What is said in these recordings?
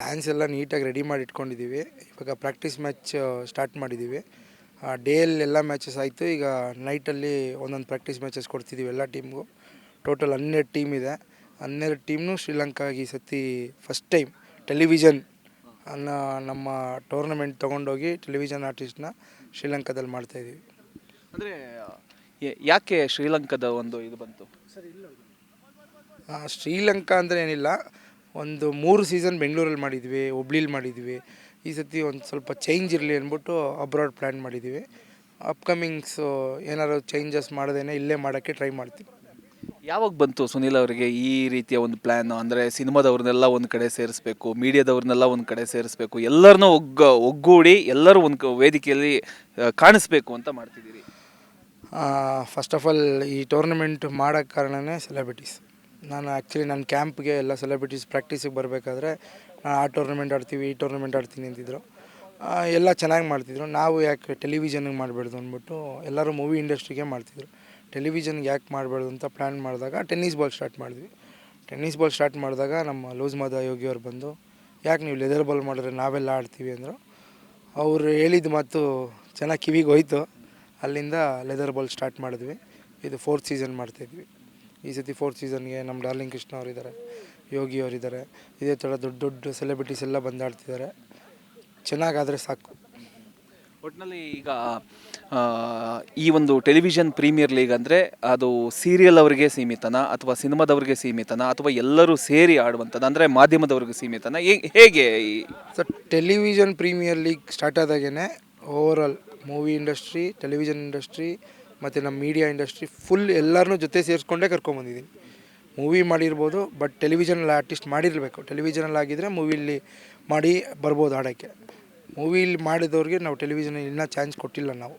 Plans ಎಲ್ಲ ನೀಟಾಗಿ ready ಮಾಡಿ ಇಟ್ಕೊಂಡಿದ್ದೀವಿ ಇವಾಗ ಪ್ರಾಕ್ಟೀಸ್ ಮ್ಯಾಚ್ ಸ್ಟಾರ್ಟ್ ಮಾಡಿದ್ದೀವಿ. ಡೇಯಲ್ಲಿ ಎಲ್ಲ ಮ್ಯಾಚಸ್ ಆಯಿತು. ಈಗ ನೈಟಲ್ಲಿ ಒಂದೊಂದು ಪ್ರಾಕ್ಟೀಸ್ ಮ್ಯಾಚಸ್ ಕೊಡ್ತಿದ್ದೀವಿ ಎಲ್ಲ ಟೀಮ್ಗೂ ಟೋಟಲ್ ಹನ್ನೆರಡು ಟೀಮ್ ಇದೆ. ಹನ್ನೆರಡು ಟೀಮ್ನು ಶ್ರೀಲಂಕಾಗೆ ಈ ಸತಿ ಫಸ್ಟ್ ಟೈಮ್ ಟೆಲಿವಿಷನ್ ಅನ್ನೋ ನಮ್ಮ ಟೂರ್ನಮೆಂಟ್ ತೊಗೊಂಡೋಗಿ ಟೆಲಿವಿಷನ್ ಆರ್ಟಿಸ್ಟ್ನ ಶ್ರೀಲಂಕಾದಲ್ಲಿ ಮಾಡ್ತಾಯಿದ್ದೀವಿ ಅಂದರೆ ಯಾಕೆ ಶ್ರೀಲಂಕಾದ ಒಂದು ಇದು ಬಂತು? ಆ, ಶ್ರೀಲಂಕಾ ಅಂದರೆ ಏನಿಲ್ಲ. ಒಂದು ಮೂರು ಸೀಸನ್ ಬೆಂಗಳೂರಲ್ಲಿ ಮಾಡಿದ್ವಿ ಹುಬ್ಳಿಲಿ ಮಾಡಿದ್ವಿ. ಈ ಸತಿ ಒಂದು ಸ್ವಲ್ಪ ಚೇಂಜ್ ಇರಲಿ ಅಂದ್ಬಿಟ್ಟು ಅಬ್ರಾಡ್ ಪ್ಲ್ಯಾನ್ ಮಾಡಿದ್ದೀವಿ ಅಪ್ಕಮಿಂಗ್ಸು ಏನಾದ್ರು ಚೇಂಜಸ್ ಮಾಡದೇನೆ ಇಲ್ಲೇ ಮಾಡೋಕ್ಕೆ ಟ್ರೈ ಮಾಡ್ತೀವಿ ಯಾವಾಗ ಬಂತು ಸುನಿಲ್ ಅವರಿಗೆ ಈ ರೀತಿಯ ಒಂದು ಪ್ಲ್ಯಾನು ಅಂದರೆ ಸಿನಿಮಾದವ್ರನ್ನೆಲ್ಲ ಒಂದು ಕಡೆ ಸೇರಿಸ್ಬೇಕು ಮೀಡಿಯಾದವ್ರನ್ನೆಲ್ಲ ಒಂದು ಕಡೆ ಸೇರಿಸ್ಬೇಕು ಎಲ್ಲರನ್ನೂ ಒಗ್ಗ ಒಗ್ಗೂಡಿ ಎಲ್ಲರೂ ಒಂದು ವೇದಿಕೆಯಲ್ಲಿ ಆ, ಕಾಣಿಸ್ಬೇಕು ಅಂತ ಮಾಡ್ತಿದ್ದೀರಿ. ಫಸ್ಟ್ ಆಫ್ ಆಲ್ ಈ ಟೂರ್ನಮೆಂಟ್ ಮಾಡೋಕ್ಕೆ ಕಾರಣನೇ ಸೆಲೆಬ್ರಿಟೀಸ್ ನಾನು ಆ್ಯಕ್ಚುಲಿ ನನ್ನ ಕ್ಯಾಂಪ್ಗೆ ಎಲ್ಲ ಸೆಲೆಬ್ರಿಟೀಸ್ ಪ್ರಾಕ್ಟೀಸಿಗೆ ಬರಬೇಕಾದ್ರೆ ನಾನು ಆ ಟೂರ್ನಮೆಂಟ್ ಆಡ್ತೀವಿ, ಈ ಟೂರ್ನಮೆಂಟ್ ಆಡ್ತೀನಿ ಅಂತಿದ್ರು. ಎಲ್ಲ ಚೆನ್ನಾಗಿ ಮಾಡ್ತಿದ್ರು. ನಾವು ಯಾಕೆ ಟೆಲಿವಿಷನ್ಗೆ ಮಾಡಬಾರ್ದು ಅಂದ್ಬಿಟ್ಟು ಎಲ್ಲರೂ ಮೂವಿ ಇಂಡಸ್ಟ್ರಿಗೆ ಮಾಡ್ತಿದ್ರು. ಟೆಲಿವಿಷನ್ಗೆ ಯಾಕೆ ಮಾಡಬಾರ್ದು ಅಂತ ಪ್ಲ್ಯಾನ್ ಮಾಡಿದಾಗ ಟೆನ್ನಿಸ್ ಬಾಲ್ ಸ್ಟಾರ್ಟ್ ಮಾಡಿದ್ವಿ. ಟೆನ್ನಿಸ್ ಬಾಲ್ ಸ್ಟಾರ್ಟ್ ಮಾಡಿದಾಗ ನಮ್ಮ ಲೂಸ್ ಮಾದ ಯೋಗಿಯವ್ರು ಬಂದು, ಯಾಕೆ ನೀವು ಲೆದರ್ ಬಾಲ್ ಮಾಡಿದ್ರೆ ನಾವೆಲ್ಲ ಆಡ್ತೀವಿ? ಅಂದರು. ಅವರು ಹೇಳಿದ ಮಾತು ಚೆನ್ನಾಗಿ ಕಿವಿಗೆ ಹೋಯ್ತು. ಅಲ್ಲಿಂದ ಲೆದರ್ ಬಾಲ್ ಸ್ಟಾರ್ಟ್ ಮಾಡಿದ್ವಿ. ಇದು ಫೋರ್ತ್ ಸೀಸನ್ ಮಾಡ್ತಾಯಿದ್ವಿ ಈ ಸತಿ ಫೋರ್ತ್ ಸೀಸನ್ಗೆ ನಮ್ಮ ಡಾರ್ಲಿಂಗ್ ಕೃಷ್ಣ ಅವರಿದ್ದಾರೆ ಯೋಗಿ ಅವರಿದ್ದಾರೆ ಇದೇ ಥರ ದೊಡ್ಡ ದೊಡ್ಡ ಸೆಲೆಬ್ರಿಟೀಸ್ ಎಲ್ಲ ಬಂದಾಡ್ತಿದ್ದಾರೆ ಚೆನ್ನಾಗಾದರೆ ಸಾಕು. ಒಟ್ಟಿನಲ್ಲಿ ಈಗ ಆ, ಈ ಒಂದು ಟೆಲಿವಿಷನ್ ಪ್ರೀಮಿಯರ್ ಲೀಗ್ ಅಂದರೆ ಅದು ಸೀರಿಯಲ್ ಅವರಿಗೆ ಸೀಮಿತನ ಅಥವಾ ಸಿನಿಮಾದವ್ರಿಗೆ ಸೀಮಿತನ ಅಥವಾ ಎಲ್ಲರೂ ಸೇರಿ ಆಡುವಂಥದ್ದು ಅಂದರೆ ಮಾಧ್ಯಮದವ್ರಿಗೆ ಸೀಮಿತನ? ಹೇ- ಹೇಗೆ ಈ- so television premier league start ಆದಾಗೇ overall movie industry television industry ಮತ್ತು ನಮ್ಮ ಮೀಡಿಯಾ ಇಂಡಸ್ಟ್ರಿ ಫುಲ್ ಎಲ್ಲರನ್ನೂ ಜೊತೆ ಸೇರಿಸ್ಕೊಂಡೇ ಕರ್ಕೊಂಬಂದಿದ್ದೀನಿ ಮೂವಿ ಮಾಡಿರ್ಬೋದು ಬಟ್ ಟೆಲಿವಿಷನಲ್ಲಿ ಆರ್ಟಿಸ್ಟ್ ಮಾಡಿರಬೇಕು. ಟೆಲಿವಿಷನಲ್ಲಿ ಆಗಿದ್ದರೆ ಮೂವಿಲಿ ಮಾಡಿ ಬರ್ಬೋದು ಆಡೋಕ್ಕೆ ಮೂವಿಲಿ ಮಾಡಿದವ್ರಿಗೆ ನಾವು ಟೆಲಿವಿಷನ್ ಇನ್ನೂ ಚಾನ್ಸ್ ಕೊಟ್ಟಿಲ್ಲ ನಾವು.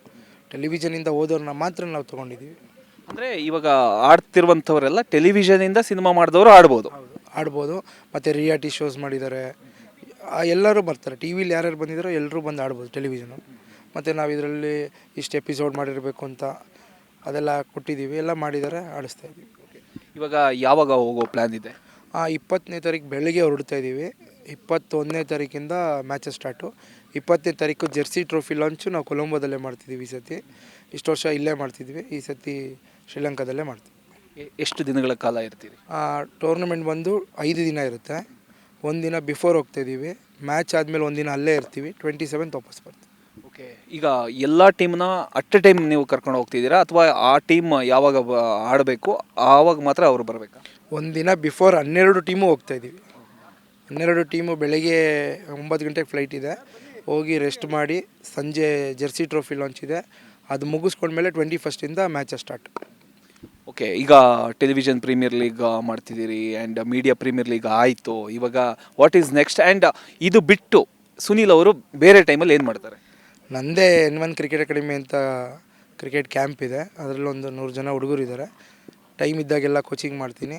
ಟೆಲಿವಿಷನಿಂದ ಓದೋರನ್ನ ಮಾತ್ರ ನಾವು ತೊಗೊಂಡಿದ್ದೀವಿ ಅಂದರೆ ಇವಾಗ ಆಡ್ತಿರುವಂಥವರೆಲ್ಲ ಟೆಲಿವಿಷನಿಂದ ಸಿನಿಮಾ ಮಾಡಿದವರು ಆಡ್ಬೋದು. ಆಡ್ಬೋದು. ಮತ್ತು ರಿಯಾಲಿಟಿ ಶೋಸ್ ಮಾಡಿದ್ದಾರೆ. ಎಲ್ಲರೂ ಬರ್ತಾರೆ. ಟಿ ವಿಲಿ ಯಾರ್ಯಾರು ಬಂದಿದ್ದಾರೋ ಎಲ್ಲರೂ ಬಂದು ಆಡ್ಬೋದು ಟೆಲಿವಿಷನು ಮತ್ತು ನಾವು ಇದರಲ್ಲಿ ಇಷ್ಟು ಎಪಿಸೋಡ್ ಮಾಡಿರಬೇಕು ಅಂತ ಅದೆಲ್ಲ ಕೊಟ್ಟಿದ್ದೀವಿ ಎಲ್ಲ ಮಾಡಿದ್ದಾರೆ ಆಡಿಸ್ತಾ ಇದ್ದೀವಿ ಇವಾಗ ಯಾವಾಗ ಹೋಗೋ ಪ್ಲ್ಯಾನ್ ಇದೆ? ಆ ಇಪ್ಪತ್ತನೇ ತಾರೀಕು ಬೆಳಗ್ಗೆ ಹೊರಡ್ತಾ ಇದ್ದೀವಿ ಇಪ್ಪತ್ತೊಂದನೇ ತಾರೀಕಿಂದ ಮ್ಯಾಚಸ್ ಸ್ಟಾರ್ಟು ಇಪ್ಪತ್ತನೇ ತಾರೀಕು ಜೆರ್ಸಿ ಟ್ರೋಫಿ ಲಾಂಚು ನಾವು ಕೊಲಂಬೋದಲ್ಲೇ ಮಾಡ್ತಿದ್ದೀವಿ ಈ ಸತಿ ಇಷ್ಟು ವರ್ಷ ಇಲ್ಲೇ ಮಾಡ್ತಿದ್ವಿ. ಈ ಸತಿ ಶ್ರೀಲಂಕಾದಲ್ಲೇ ಮಾಡ್ತೀವಿ. ಎಷ್ಟು ದಿನಗಳ ಕಾಲ ಇರ್ತೀರಿ? ಟೂರ್ನಮೆಂಟ್ ಬಂದು ಐದು ದಿನ ಇರುತ್ತೆ. ಒಂದು ದಿನ ಬಿಫೋರ್ ಹೋಗ್ತಾ ಇದ್ದೀವಿ ಮ್ಯಾಚ್ ಆದಮೇಲೆ ಒಂದು ದಿನ ಅಲ್ಲೇ ಇರ್ತೀವಿ. ಟ್ವೆಂಟಿ ಸೆವೆಂತ್ ವಾಪಸ್ ಬರ್ತೀವಿ ಈಗ ಎಲ್ಲ ಟೀಮ್ನ ಅಟ್ ಎ ಟೈಮ್ ನೀವು ಕರ್ಕೊಂಡು ಹೋಗ್ತಿದ್ದೀರಾ? ಅಥವಾ ಆ ಟೀಮ್ ಯಾವಾಗ ಬ- ಆಡಬೇಕು? ಆವಾಗ ಮಾತ್ರ ಅವರು ಬರಬೇಕಾ? ಒಂದಿನ ದಿನ ಬಿಫೋರ್ ಹನ್ನೆರಡು ಟೀಮು ಹೋಗ್ತಾ ಇದ್ದೀವಿ. ಹನ್ನೆರಡು ಟೀಮು ಬೆಳಗ್ಗೆ ಒಂಬತ್ತು ಗಂಟೆಗೆ ಫ್ಲೈಟ್ ಇದೆ. ಹೋಗಿ ರೆಸ್ಟ್ ಮಾಡಿ ಸಂಜೆ ಜೆರ್ಸಿ ಟ್ರೋಫಿ ಲಾಂಚ್ ಇದೆ. ಅದು ಮುಗಿಸ್ಕೊಂಡ್ಮೇಲೆ ಟ್ವೆಂಟಿ ಫಸ್ಟಿಂದ ಮ್ಯಾಚ್ ಸ್ಟಾರ್ಟ್ ಓಕೆ ಈಗ ಟೆಲಿವಿಷನ್ ಪ್ರೀಮಿಯರ್ ಲೀಗ್ ಮಾಡ್ತಿದ್ದೀರಿ ಆ್ಯಂಡ್ ಮೀಡಿಯಾ ಪ್ರೀಮಿಯರ್ ಲೀಗ್ ಆಯಿತು. ಇವಾಗ ವಾಟ್ ಈಸ್ ನೆಕ್ಸ್ಟ್ ಆ್ಯಂಡ್ ಇದು ಬಿಟ್ಟು ಸುನೀಲ್ ಅವರು ಬೇರೆ ಟೈಮಲ್ಲಿ ಏನು ಮಾಡ್ತಾರೆ? ನಂದೇ ಎನ್ ಒನ್ ಕ್ರಿಕೆಟ್ ಅಕಾಡೆಮಿ ಅಂತ ಕ್ರಿಕೆಟ್ ಕ್ಯಾಂಪ್ ಇದೆ. ಅದರಲ್ಲೊಂದು ನೂರು ಜನ ಹುಡುಗರು ಇದ್ದಾರೆ ಟೈಮ್ ಇದ್ದಾಗೆಲ್ಲ ಕೋಚಿಂಗ್ ಮಾಡ್ತೀನಿ.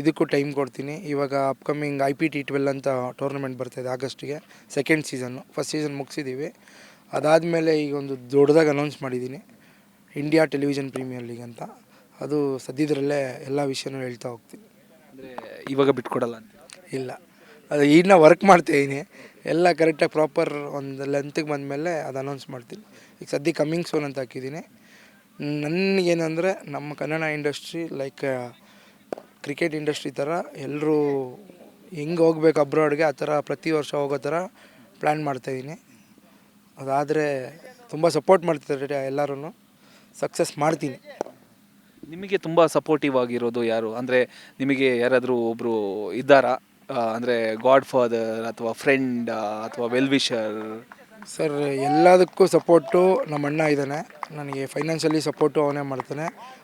ಇದಕ್ಕೂ ಟೈಮ್ ಕೊಡ್ತೀನಿ. ಇವಾಗ upcoming I P T twelve ಅಂತ ಟೂರ್ನಮೆಂಟ್ ಬರ್ತಾಯಿದೆ ಆಗಸ್ಟಿಗೆ ಸೆಕೆಂಡ್ ಸೀಸನ್ನು ಫಸ್ಟ್ ಸೀಸನ್ ಮುಗಿಸಿದ್ದೀವಿ ಅದಾದಮೇಲೆ ಈಗ ಒಂದು ದೊಡ್ಡದಾಗಿ ಅನೌನ್ಸ್ ಮಾಡಿದ್ದೀನಿ ಇಂಡಿಯಾ ಟೆಲಿವಿಷನ್ ಪ್ರೀಮಿಯರ್ ಲೀಗ್ ಅಂತ. ಅದು ಸದ್ಯದರಲ್ಲೇ ಎಲ್ಲ ವಿಷಯನೂ ಹೇಳ್ತಾ ಹೋಗ್ತೀನಿ. ಅಂದರೆ ಇವಾಗ ಬಿಟ್ಕೊಡಲ್ಲ ಅಂತ? ಇಲ್ಲ. ಅದು ಈಗ ವರ್ಕ್ ಮಾಡ್ತಾಯಿದ್ದೀನಿ ಎಲ್ಲ ಕರೆಕ್ಟಾಗಿ ಪ್ರಾಪರ್ ಒಂದು ಲೆಂತಿಗೆ ಬಂದಮೇಲೆ ಅದು ಅನೌನ್ಸ್ ಮಾಡ್ತೀನಿ. ಈಗ ಸದ್ಯ ಕಮ್ಮಿಂಗ್ ಸೋನ್ ಅಂತ ಹಾಕಿದ್ದೀನಿ ನನಗೇನಂದರೆ ನಮ್ಮ Kannada industry like cricket industry ಥರ ಎಲ್ಲರೂ ಹೆಂಗೆ ಹೋಗ್ಬೇಕು ಅಬ್ರಾಡ್ಗೆ ಆ ಥರ ಪ್ರತಿ ವರ್ಷ ಹೋಗೋ ಥರ ಪ್ಲ್ಯಾನ್ ಮಾಡ್ತಾಯಿದ್ದೀನಿ ಅದಾದರೆ ತುಂಬ ಸಪೋರ್ಟ್ ಮಾಡ್ತಿದ್ದಾರೆ ಎಲ್ಲರೂ ಸಕ್ಸಸ್ ಮಾಡ್ತೀನಿ. ನಿಮಗೆ ತುಂಬ ಸಪೋರ್ಟಿವ್ ಆಗಿರೋದು ಯಾರು? ಅಂದರೆ ನಿಮಗೆ ಯಾರಾದರೂ ಒಬ್ಬರು ಇದ್ದಾರಾ? ಅಂದರೆ ಗಾಡ್ ಫಾದರ್ ಅಥವಾ ಫ್ರೆಂಡ್ ಅಥವಾ ವೆಲ್ ವಿಷರ್ ಸರ್ ಎಲ್ಲದಕ್ಕೂ ಸಪೋರ್ಟು ನಮ್ಮ ಅಣ್ಣ ಇದ್ದಾನೆ. ನನಗೆ ಫೈನಾನ್ಷಿಯಲಿ ಸಪೋರ್ಟು ಅವನೇ ಮಾಡ್ತಾನೆ.